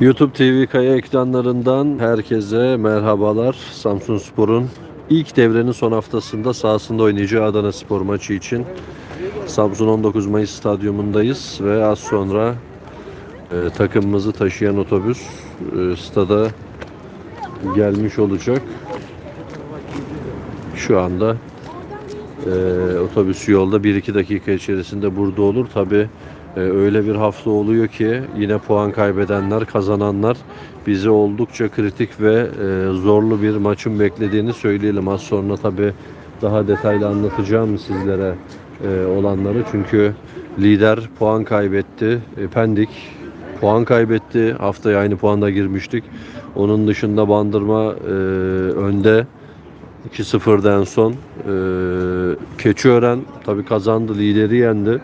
YouTube TV kaya ekranlarından herkese merhabalar. Samsun Spor'un ilk devrenin son haftasında sahasında oynayacağı Adana Spor maçı için Samsun 19 Mayıs stadyumundayız ve az sonra e, takımımızı taşıyan otobüs e, stada gelmiş olacak. Şu anda e, otobüs yolda 1-2 dakika içerisinde burada olur. Tabi öyle bir hafta oluyor ki yine puan kaybedenler, kazananlar bizi oldukça kritik ve e, zorlu bir maçın beklediğini söyleyelim. Az sonra tabi daha detaylı anlatacağım sizlere e, olanları. Çünkü lider puan kaybetti. E, Pendik puan kaybetti. Haftaya aynı puanda girmiştik. Onun dışında Bandırma e, önde. 2-0'da en son. Keçiören tabii kazandı, lideri yendi.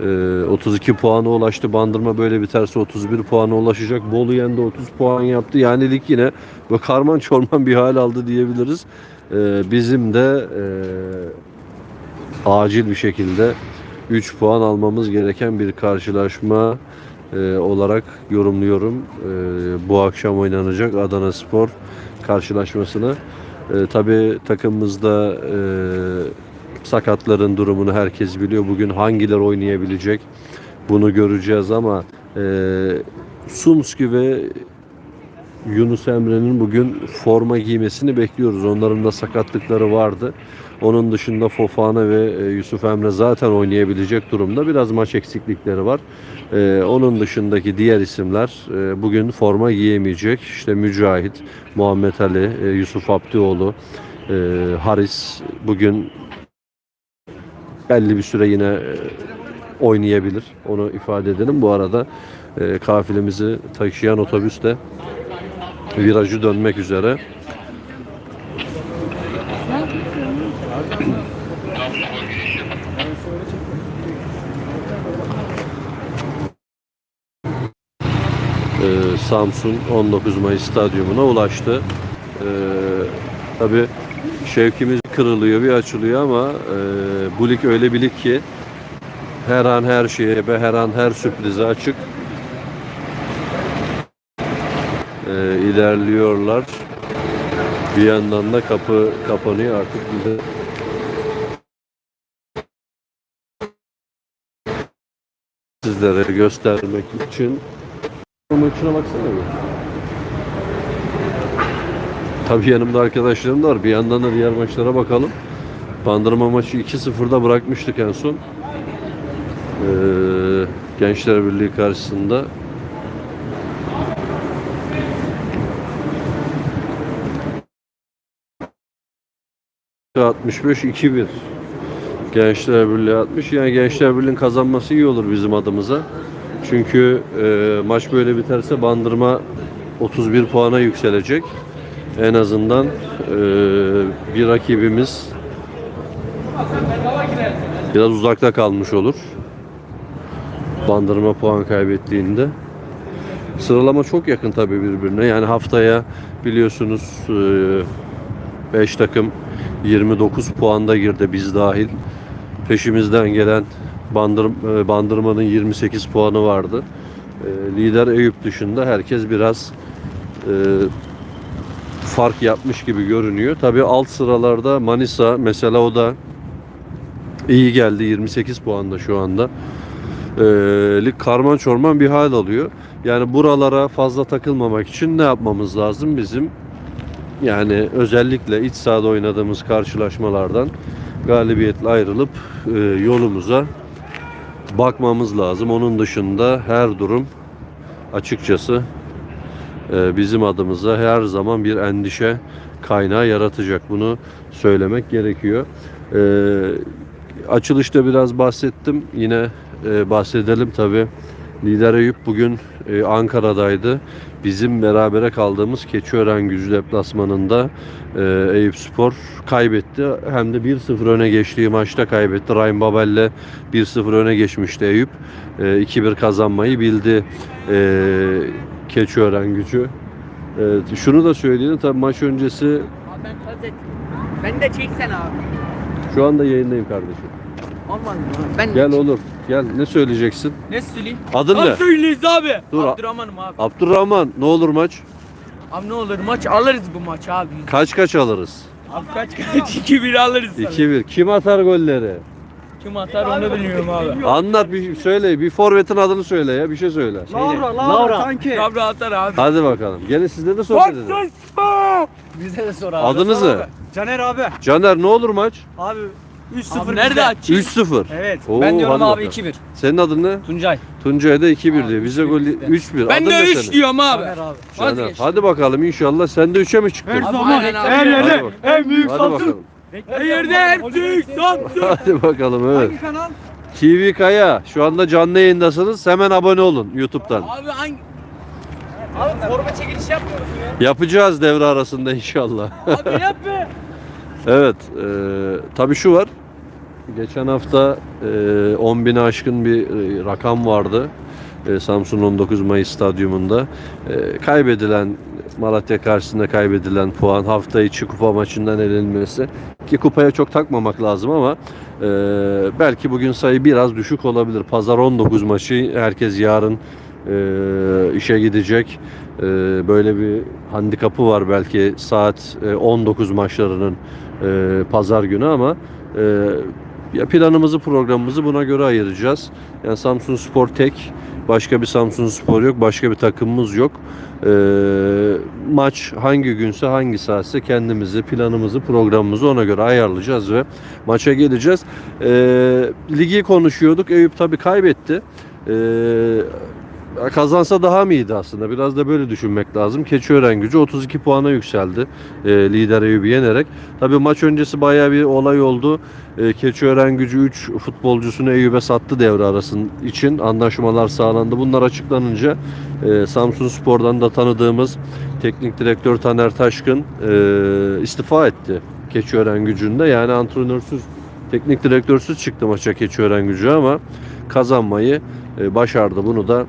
Ee, 32 puana ulaştı. Bandırma böyle biterse 31 puana ulaşacak. Bolu yendi 30 puan yaptı. Yani lig yine böyle karman çorman bir hal aldı diyebiliriz. Ee, bizim de e, acil bir şekilde 3 puan almamız gereken bir karşılaşma e, olarak yorumluyorum. E, bu akşam oynanacak Adana Spor karşılaşmasını. Tabii takımımızda sakatların durumunu herkes biliyor. Bugün hangiler oynayabilecek bunu göreceğiz ama e, Sumski ve Yunus Emre'nin bugün forma giymesini bekliyoruz. Onların da sakatlıkları vardı. Onun dışında Fofana ve e, Yusuf Emre zaten oynayabilecek durumda. Biraz maç eksiklikleri var. E, onun dışındaki diğer isimler e, bugün forma giyemeyecek. İşte Mücahit, Muhammed Ali, e, Yusuf Abdioğlu, e, Haris bugün belli bir süre yine e, oynayabilir. Onu ifade edelim. Bu arada e, taşıyan otobüs de virajı dönmek üzere. Ee, Samsun 19 Mayıs stadyumuna ulaştı. Ee, Tabi şevkimiz kırılıyor bir açılıyor ama e, bu lig öyle bir lig ki her an her şeye ve her an her sürprize açık. Ee, ilerliyorlar. Bir yandan da kapı kapanıyor artık bize sizlere göstermek için maçına baksana bir. Tabii yanımda arkadaşlarım da var. Bir yandan da diğer maçlara bakalım. Bandırma maçı 2-0'da bırakmıştık en son. Ee, Gençler Birliği karşısında. ...65-2-1. Gençler Birliği 60. Yani Gençler Birliği'nin kazanması iyi olur bizim adımıza. Çünkü e, maç böyle biterse Bandırma 31 puana yükselecek. En azından e, bir rakibimiz biraz uzakta kalmış olur. Bandırma puan kaybettiğinde. Sıralama çok yakın tabii birbirine. Yani haftaya biliyorsunuz 5 takım 29 puanda girdi biz dahil. Peşimizden gelen Bandır, e, Bandırma'nın 28 puanı vardı. E, lider Eyüp dışında herkes biraz e, fark yapmış gibi görünüyor. Tabi alt sıralarda Manisa mesela o da iyi geldi 28 puanda şu anda. E, lig karman çorman bir hal alıyor. Yani buralara fazla takılmamak için ne yapmamız lazım bizim? Yani özellikle iç sahada oynadığımız karşılaşmalardan galibiyetle ayrılıp e, yolumuza bakmamız lazım. Onun dışında her durum açıkçası bizim adımıza her zaman bir endişe kaynağı yaratacak. Bunu söylemek gerekiyor. E, açılışta biraz bahsettim. Yine e, bahsedelim tabi. Lider Eyüp bugün e, Ankara'daydı. Bizim berabere kaldığımız Keçiören gücü deplasmanında e, Eyüp Spor kaybetti. Hem de 1-0 öne geçtiği maçta kaybetti. Ryan Babel'le 1-0 öne geçmişti Eyüp. E, 2-1 kazanmayı bildi e, Keçiören gücü. E, şunu da söyleyelim tabii maç öncesi Abi ben kaz ettim. Beni de çeksen abi. şu anda yayındayım kardeşim. Aman ben Gel olur. Gel ne söyleyeceksin? ne söyleyeyim? Adın Abi ne? söyleyiz abi. Dur. Abdurrahman'ım abi. Abdurrahman ne olur maç? Abi ne olur maç alırız bu maçı abi. Kaç kaç alırız? Abi kaç kaç 2-1 alırız. sana. 2-1. Kim atar golleri? Kim atar onu bilmiyorum abi. Anlat bir söyle. Bir forvetin adını söyle ya. Bir şey söyle. Laura, Laura, kanki. Kabra atar abi. Hadi bakalım. Gelin sizde de sohbet edelim. Bize de sor abi. Adınızı? Caner abi. Caner ne olur maç? Abi 3-0 Abi nerede açayım? 3-0. Evet. Oo, ben diyorum hadi abi bakalım. 2-1. Senin adın ne? Tuncay. Tuncay'da 2-1 diyor. Bize gol 3-1. Ben Adın de ne 3 senin? diyorum abi. Caner abi. Caner. Vazgeç. Hadi bakalım inşallah sen de 3'e mi çıktın? Abi, aynen abi. Hadi en bak. en büyük Hadi bakalım. Hayırdır Ertük Samsun. Hadi bakalım evet. Hangi kanal? TV Kaya şu anda canlı yayındasınız. Hemen abone olun YouTube'dan. Abi hangi? Abi forma çekiliş yapmıyoruz ya. Yapacağız devre arasında inşallah. Abi yap be. Evet, e, tabii şu var. Geçen hafta e, 10 bini aşkın bir e, rakam vardı. E, Samsun 19 Mayıs stadyumunda. E, kaybedilen Malatya karşısında kaybedilen puan hafta içi kupa maçından elenmesi. Ki kupaya çok takmamak lazım ama e, belki bugün sayı biraz düşük olabilir. Pazar 19 maçı herkes yarın e, işe gidecek. E, böyle bir handikapı var belki saat e, 19 maçlarının e, pazar günü ama e, ya planımızı programımızı buna göre ayıracağız. Yani Samsun Spor tek başka bir Samsun Spor yok başka bir takımımız yok. E, maç hangi günse hangi saatse kendimizi planımızı programımızı ona göre ayarlayacağız ve maça geleceğiz. E, ligi konuşuyorduk Eyüp tabi kaybetti. E, kazansa daha mı iyiydi aslında? Biraz da böyle düşünmek lazım. Keçiören gücü 32 puana yükseldi. E, lider Eyüp'ü yenerek. Tabii maç öncesi bayağı bir olay oldu. E, Keçiören gücü 3 futbolcusunu Eyüp'e sattı devre arasının için. Anlaşmalar sağlandı. Bunlar açıklanınca e, Samsun Spor'dan da tanıdığımız teknik direktör Taner Taşkın e, istifa etti. Keçiören gücünde. Yani antrenörsüz, teknik direktörsüz çıktı maça Keçiören gücü ama kazanmayı e, başardı. Bunu da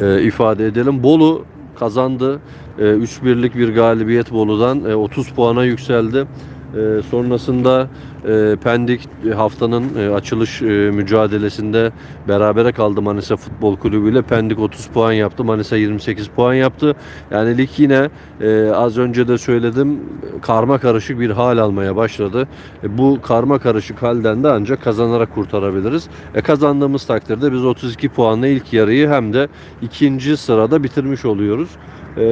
e, ifade edelim. Bolu kazandı. E, 3-1'lik bir galibiyet Bolu'dan e, 30 puana yükseldi. E, sonrasında e, Pendik e, haftanın e, açılış mücadelesinde berabere kaldı Manisa Futbol Kulübü ile. Pendik 30 puan yaptı. Manisa 28 puan yaptı. Yani lig yine az önce de söyledim karma karışık bir hal almaya başladı. Bu karma karışık halden de ancak kazanarak kurtarabiliriz. E, kazandığımız takdirde biz 32 puanla ilk yarıyı hem de ikinci sırada bitirmiş oluyoruz. E,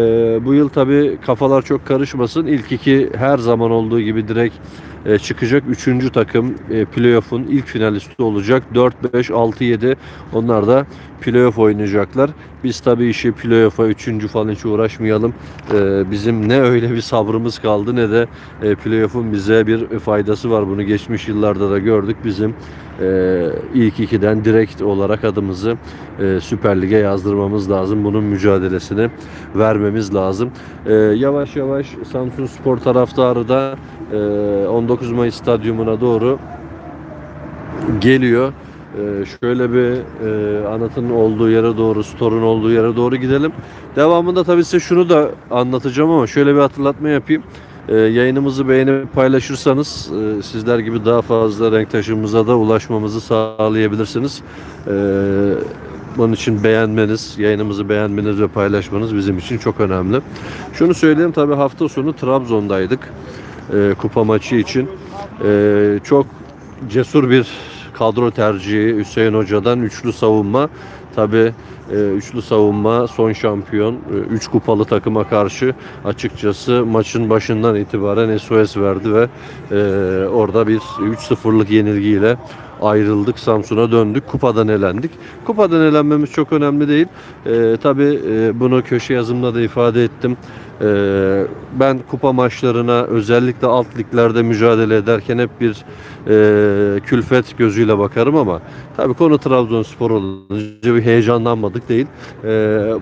bu yıl tabi kafalar çok karışmasın. İlk iki her zaman olduğu gibi direkt e, çıkacak. Üçüncü takım e, playoff'un ilk finalisti olacak. 4, 5, 6, 7 onlar da playoff oynayacaklar. Biz tabii işi playoff'a üçüncü falan hiç uğraşmayalım. E, bizim ne öyle bir sabrımız kaldı ne de e, playoff'un bize bir faydası var. Bunu geçmiş yıllarda da gördük. Bizim e, ilk ikiden direkt olarak adımızı e, Süper Lig'e yazdırmamız lazım. Bunun mücadelesini vermemiz lazım. E, yavaş yavaş Samsun Spor taraftarı da 19 Mayıs stadyumuna doğru geliyor. E, şöyle bir e, anıtın olduğu yere doğru, storun olduğu yere doğru gidelim. Devamında tabii size şunu da anlatacağım ama şöyle bir hatırlatma yapayım. E, yayınımızı beğenip paylaşırsanız e, sizler gibi daha fazla renktaşımıza da ulaşmamızı sağlayabilirsiniz. Bunun için beğenmeniz, yayınımızı beğenmeniz ve paylaşmanız bizim için çok önemli. Şunu söyleyeyim tabii hafta sonu Trabzon'daydık e, kupa maçı için. E, çok cesur bir kadro tercihi Hüseyin Hoca'dan üçlü savunma. Tabii e, üçlü savunma son şampiyon 3 kupalı takıma karşı açıkçası maçın başından itibaren SOS verdi ve e, orada bir 3-0'lık yenilgiyle ayrıldık. Samsun'a döndük. Kupadan elendik. Kupadan elenmemiz çok önemli değil. E, tabii e, bunu köşe yazımda da ifade ettim. E, ben kupa maçlarına özellikle alt liglerde mücadele ederken hep bir e, külfet gözüyle bakarım ama tabii konu Trabzonspor olunca bir heyecanlanmadık değil. E,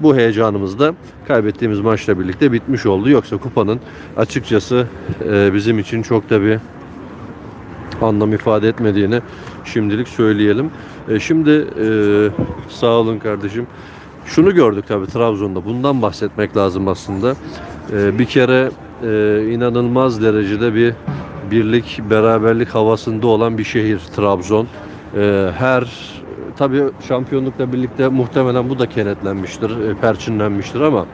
bu heyecanımız da kaybettiğimiz maçla birlikte bitmiş oldu. Yoksa kupanın açıkçası e, bizim için çok da bir anlam ifade etmediğini şimdilik söyleyelim. E, şimdi sağ olun kardeşim. Şunu gördük tabii Trabzon'da. Bundan bahsetmek lazım aslında. E, bir kere e, inanılmaz derecede bir birlik, beraberlik havasında olan bir şehir Trabzon. E, her tabii şampiyonlukla birlikte muhtemelen bu da kenetlenmiştir, e, perçinlenmiştir ama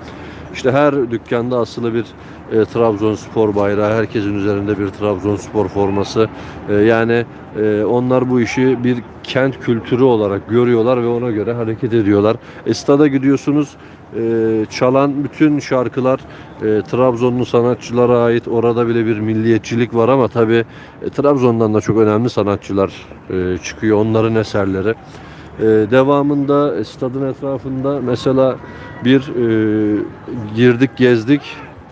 işte her dükkanda asılı bir e, Trabzonspor bayrağı, herkesin üzerinde bir Trabzonspor forması. E, yani e, onlar bu işi bir kent kültürü olarak görüyorlar ve ona göre hareket ediyorlar. E, stada gidiyorsunuz, e, çalan bütün şarkılar e, Trabzonlu sanatçılara ait. Orada bile bir milliyetçilik var ama tabii e, Trabzon'dan da çok önemli sanatçılar e, çıkıyor. Onların eserleri. E, devamında e, stadın etrafında mesela bir e, girdik gezdik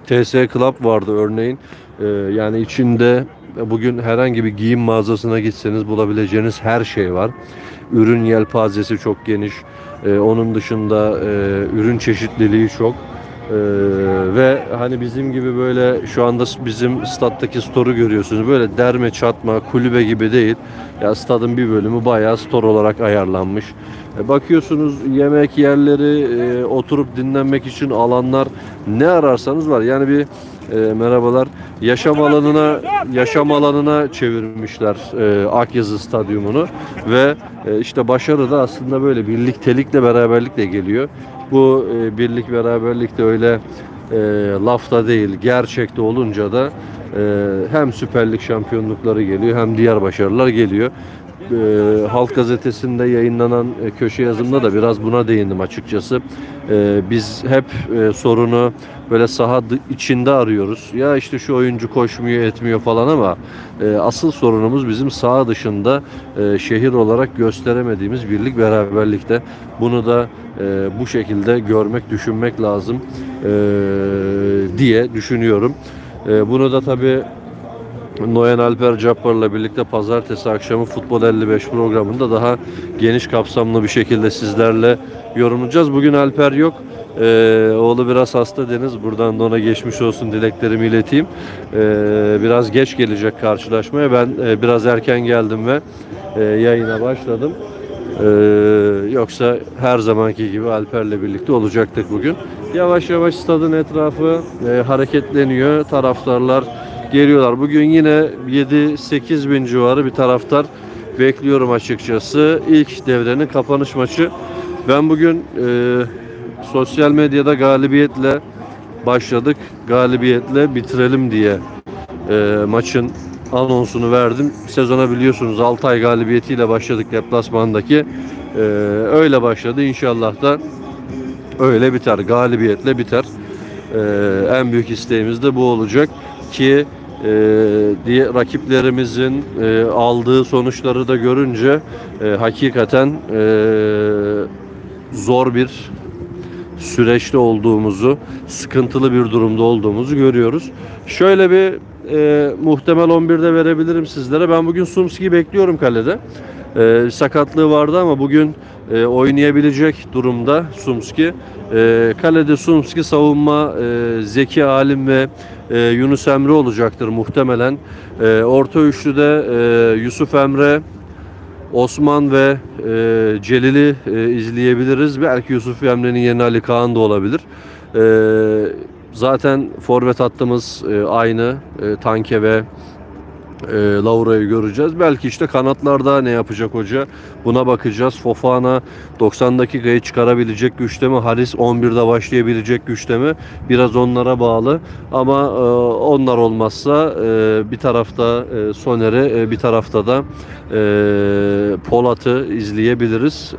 TS Club vardı örneğin. E, yani içinde bugün herhangi bir giyim mağazasına gitseniz bulabileceğiniz her şey var. Ürün yelpazesi çok geniş. E, onun dışında e, ürün çeşitliliği çok. Ee, ve hani bizim gibi böyle şu anda bizim stattaki store'u görüyorsunuz. Böyle derme çatma kulübe gibi değil. Ya stadın bir bölümü bayağı store olarak ayarlanmış. E, bakıyorsunuz yemek yerleri, e, oturup dinlenmek için alanlar ne ararsanız var. Yani bir e, merhabalar yaşam alanına yaşam alanına çevirmişler e, Akyazı Stadyumunu ve e, işte başarı da aslında böyle birliktelikle beraberlikle geliyor. Bu e, birlik beraberlik de öyle e, lafta değil gerçekte olunca da e, hem Süper Lig şampiyonlukları geliyor hem diğer başarılar geliyor. E, Halk Gazetesi'nde yayınlanan e, köşe yazımda da biraz buna değindim açıkçası. E, biz hep e, sorunu böyle saha içinde arıyoruz. Ya işte şu oyuncu koşmuyor etmiyor falan ama e, asıl sorunumuz bizim saha dışında e, şehir olarak gösteremediğimiz birlik beraberlikte. Bunu da e, bu şekilde görmek, düşünmek lazım e, diye düşünüyorum. E, bunu da tabii Noyan Alper Cabbar'la birlikte pazartesi akşamı Futbol 55 programında daha geniş kapsamlı bir şekilde sizlerle yorumlayacağız. Bugün Alper yok. Ee, oğlu biraz hasta Deniz. Buradan da ona geçmiş olsun dileklerimi ileteyim. Ee, biraz geç gelecek karşılaşmaya. Ben e, biraz erken geldim ve e, yayına başladım. Ee, yoksa her zamanki gibi Alper'le birlikte olacaktık bugün. Yavaş yavaş stadın etrafı e, hareketleniyor. Taraftarlar geliyorlar. Bugün yine 7-8 bin civarı bir taraftar bekliyorum açıkçası. İlk devrenin kapanış maçı. Ben bugün e, sosyal medyada galibiyetle başladık. Galibiyetle bitirelim diye e, maçın anonsunu verdim. Sezona biliyorsunuz 6 ay galibiyetiyle başladık deplasmandaki. E, öyle başladı. İnşallah da öyle biter. Galibiyetle biter. E, en büyük isteğimiz de bu olacak ki e, diye rakiplerimizin e, aldığı sonuçları da görünce e, hakikaten e, zor bir süreçte olduğumuzu, sıkıntılı bir durumda olduğumuzu görüyoruz. Şöyle bir e, muhtemel 11'de verebilirim sizlere. Ben bugün Sumski'yi bekliyorum kalede. E, sakatlığı vardı ama bugün e, oynayabilecek durumda Sumski. E, kalede Sumski savunma e, Zeki Alim ve e, Yunus Emre olacaktır muhtemelen. E, orta üçlüde e, Yusuf Emre, Osman ve e, Celil'i e, izleyebiliriz. Belki Yusuf Emre'nin yerine Ali Kaan da olabilir. E, zaten forvet hattımız e, aynı. E, Tanke ve e, Laura'yı göreceğiz. Belki işte kanatlarda ne yapacak hoca? Buna bakacağız. Fofana 90 dakikayı çıkarabilecek güçte mi? Haris 11'de başlayabilecek güçte mi? Biraz onlara bağlı. Ama e, onlar olmazsa e, bir tarafta e, Soner'i bir tarafta da Polat'ı izleyebiliriz.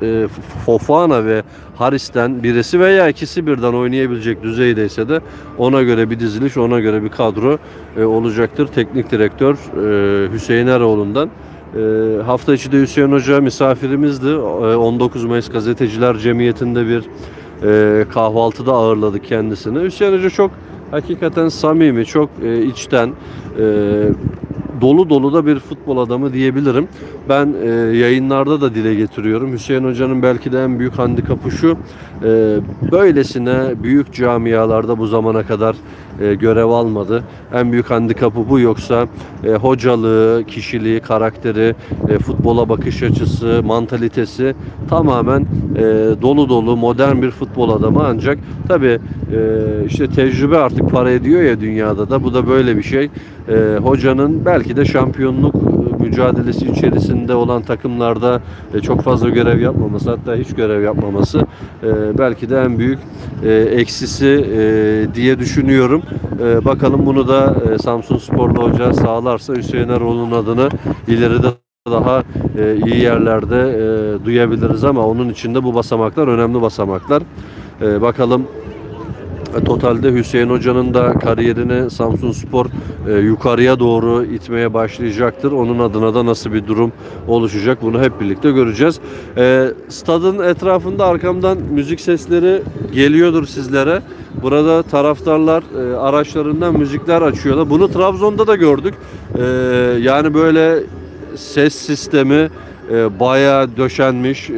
Fofana ve Haris'ten birisi veya ikisi birden oynayabilecek düzeydeyse de ona göre bir diziliş, ona göre bir kadro e, olacaktır. Teknik direktör e, Hüseyin Eroğlu'ndan. E, hafta içi de Hüseyin Hoca misafirimizdi. E, 19 Mayıs Gazeteciler Cemiyeti'nde bir e, kahvaltıda ağırladık kendisini. Hüseyin Hoca çok hakikaten samimi, çok e, içten, e, dolu dolu da bir futbol adamı diyebilirim. Ben e, yayınlarda da dile getiriyorum. Hüseyin Hoca'nın belki de en büyük handikapı şu. e, böylesine büyük camialarda bu zamana kadar e, görev almadı. En büyük handikapı bu yoksa e, hocalığı, kişiliği, karakteri, e, futbola bakış açısı, mantalitesi tamamen e, dolu dolu modern bir futbol adamı ancak tabi işte tecrübe artık para ediyor ya dünyada da bu da böyle bir şey. E, hocanın belki de şampiyonluk e, mücadelesi içerisinde olan takımlarda e, çok fazla görev yapmaması hatta hiç görev yapmaması e, belki de en büyük e, eksisi diye düşünüyorum. Bakalım bunu da e, Samsun Sporlu Hoca sağlarsa Hüseyin Erol'un adını ileride daha iyi yerlerde duyabiliriz ama onun içinde bu basamaklar önemli basamaklar. Bakalım Totalde Hüseyin Hoca'nın da kariyerini Samsun Spor e, yukarıya doğru itmeye başlayacaktır. Onun adına da nasıl bir durum oluşacak bunu hep birlikte göreceğiz. E, stadın etrafında arkamdan müzik sesleri geliyordur sizlere. Burada taraftarlar e, araçlarından müzikler açıyorlar. Bunu Trabzon'da da gördük. E, yani böyle ses sistemi e, bayağı döşenmiş. E,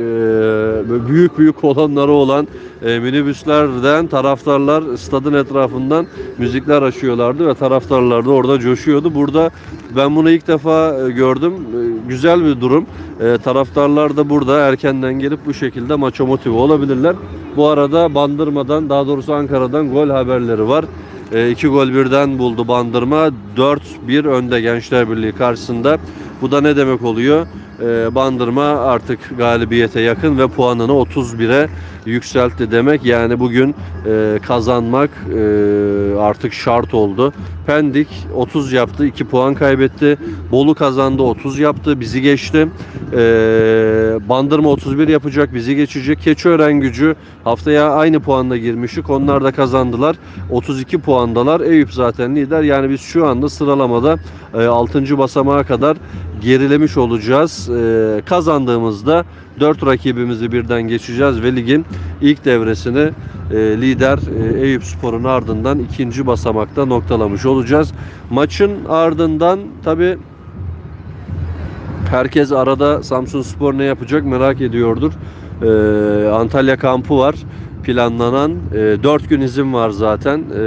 büyük büyük kolonları olan e, minibüslerden taraftarlar stadın etrafından müzikler açıyorlardı ve taraftarlar da orada coşuyordu. Burada ben bunu ilk defa e, gördüm. E, güzel bir durum. E, taraftarlar da burada erkenden gelip bu şekilde maça motive olabilirler. Bu arada Bandırma'dan daha doğrusu Ankara'dan gol haberleri var. E, iki gol birden buldu Bandırma. 4-1 önde Gençler Birliği karşısında. Bu da ne demek oluyor? E, Bandırma artık galibiyete yakın ve puanını 31'e yükseltti demek. Yani bugün e, kazanmak e, artık şart oldu. Pendik 30 yaptı, 2 puan kaybetti. Bolu kazandı, 30 yaptı, bizi geçti. E, Bandırma 31 yapacak, bizi geçecek. Keçiören gücü haftaya aynı puanla girmiştik. Onlar da kazandılar. 32 puandalar. Eyüp zaten lider. Yani biz şu anda sıralamada e, 6. basamağa kadar gerilemiş olacağız. E, kazandığımızda 4 rakibimizi birden geçeceğiz ve ligin ilk devresini e, lider e, Eyüp Spor'un ardından ikinci basamakta noktalamış olacağız. Maçın ardından tabi herkes arada Samsun Spor ne yapacak merak ediyordur. E, Antalya kampı var planlanan. E, 4 gün izin var zaten. E,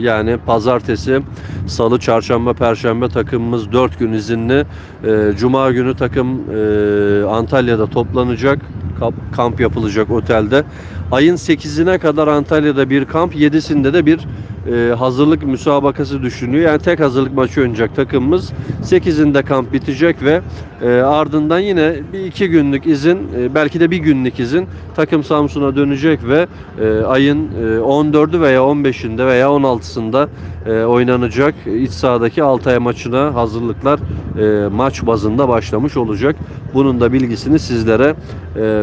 yani pazartesi, salı, çarşamba, perşembe takımımız 4 gün izinli. E, Cuma günü takım e, Antalya'da toplanacak. Kamp, kamp yapılacak otelde. Ayın 8'ine kadar Antalya'da bir kamp, 7'sinde de bir e, hazırlık müsabakası düşünüyor. Yani tek hazırlık maçı oynayacak takımımız. 8'inde kamp bitecek ve e, ardından yine bir iki günlük izin, e, belki de bir günlük izin takım Samsun'a dönecek ve ayın e, 14'ü veya 15'inde veya 16'sında e, oynanacak iç sahadaki Altay maçına hazırlıklar maç bazında başlamış olacak. Bunun da bilgisini sizlere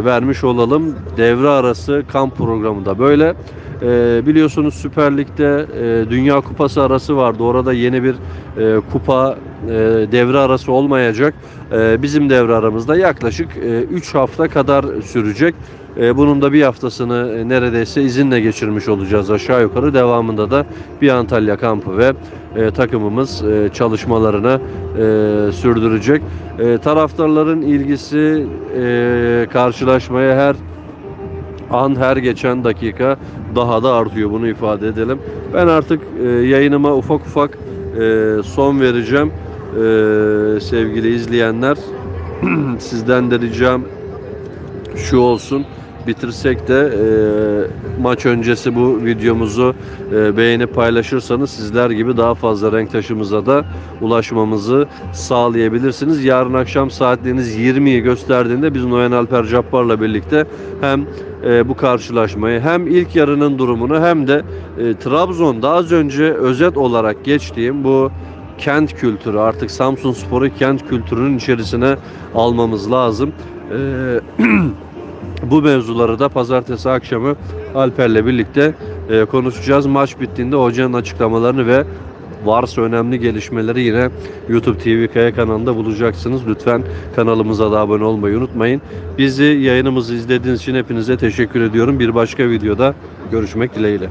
vermiş olalım. Devre arası kamp programı da böyle. E, biliyorsunuz Süper Lig'de e, Dünya Kupası arası vardı. Orada yeni bir e, kupa e, devre arası olmayacak. E, bizim devre aramızda yaklaşık 3 hafta kadar sürecek. E, bunun da bir haftasını e, neredeyse izinle geçirmiş olacağız aşağı yukarı. Devamında da bir Antalya kampı ve e, takımımız e, çalışmalarını e, sürdürecek. E, taraftarların ilgisi e, karşılaşmaya her an her geçen dakika daha da artıyor bunu ifade edelim. Ben artık e, yayınıma ufak ufak e, son vereceğim e, sevgili izleyenler. Sizden de ricam şu olsun bitirsek de e, maç öncesi bu videomuzu e, beğenip paylaşırsanız sizler gibi daha fazla renk taşımıza da ulaşmamızı sağlayabilirsiniz. Yarın akşam saatleriniz 20'yi gösterdiğinde biz Noyan Alper Cabbar'la birlikte hem e, bu karşılaşmayı hem ilk yarının durumunu hem de e, Trabzon'da az önce özet olarak geçtiğim bu kent kültürü artık Samsun Spor'u kent kültürünün içerisine almamız lazım. E, bu mevzuları da pazartesi akşamı Alper'le birlikte e, konuşacağız. Maç bittiğinde hocanın açıklamalarını ve varsa önemli gelişmeleri yine YouTube TV Kaya kanalında bulacaksınız. Lütfen kanalımıza da abone olmayı unutmayın. Bizi yayınımızı izlediğiniz için hepinize teşekkür ediyorum. Bir başka videoda görüşmek dileğiyle.